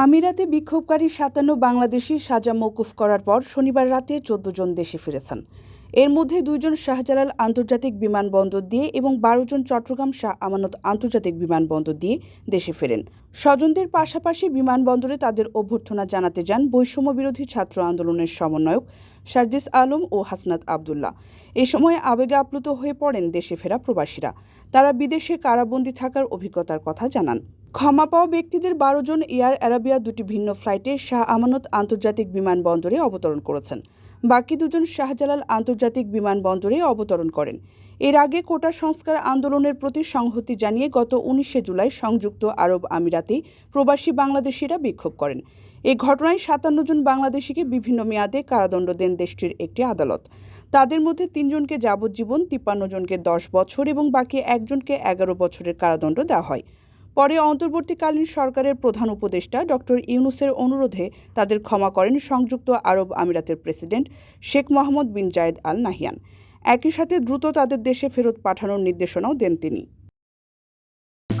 আমিরাতে বিক্ষোভকারী সাতান্ন বাংলাদেশি সাজা মৌকুফ করার পর শনিবার রাতে চোদ্দ জন দেশে ফিরেছেন। এর মধ্যে দুইজন শাহজালাল আন্তর্জাতিক বিমানবন্দর দিয়ে এবং বারো জন চট্টগ্রাম শাহ আমানত আন্তর্জাতিক বিমানবন্দর দিয়ে দেশে ফেরেন। স্বজনদের পাশাপাশি বিমানবন্দরে তাদের অভ্যর্থনা জানাতে যান বৈষম্য বিরোধী ছাত্র আন্দোলনের সমন্বয়ক সার্জিস আলম ও হাসনাত আবদুল্লাহ। এ সময় আবেগে আপ্লুত হয়ে পড়েন দেশে ফেরা প্রবাসীরা। তারা বিদেশে কারাবন্দী থাকার অভিজ্ঞতার কথা জানান। ক্ষমা পাওয়া ব্যক্তিদের বারো জন এয়ার অ্যারাবিয়া দুটি ভিন্ন ফ্লাইটে শাহ আমানত আন্তর্জাতিক বিমানবন্দরে অবতরণ করেছেন। বাকি দুজন শাহজালাল আন্তর্জাতিক বিমানবন্দরে অবতরণ করেন। এর আগে কোটা সংস্কার আন্দোলনের প্রতি সংহতি জানিয়ে গত উনিশে জুলাই সংযুক্ত আরব আমিরাতে প্রবাসী বাংলাদেশিরা বিক্ষোভ করেন। এ ঘটনায় সাতান্ন জন বাংলাদেশিকে বিভিন্ন মেয়াদে কারাদণ্ড দেন দেশটির একটি আদালত। তাদের মধ্যে তিনজনকে যাবজ্জীবন, তিপ্পান্ন জনকে দশ বছর এবং বাকি একজনকে এগারো বছরের কারাদণ্ড দেওয়া হয়। পরে অন্তর্বর্তীকালীন সরকারের প্রধান উপদেষ্টা ডক্টর ইউনুসের অনুরোধে তাদের ক্ষমা করেন সংযুক্ত আরব আমিরাতের president Sheikh Mohammed bin Zayed Al Nahyan একই সাথে দ্রুত তাদের দেশে ফেরত পাঠানোর নির্দেশনাও দেন তিনি।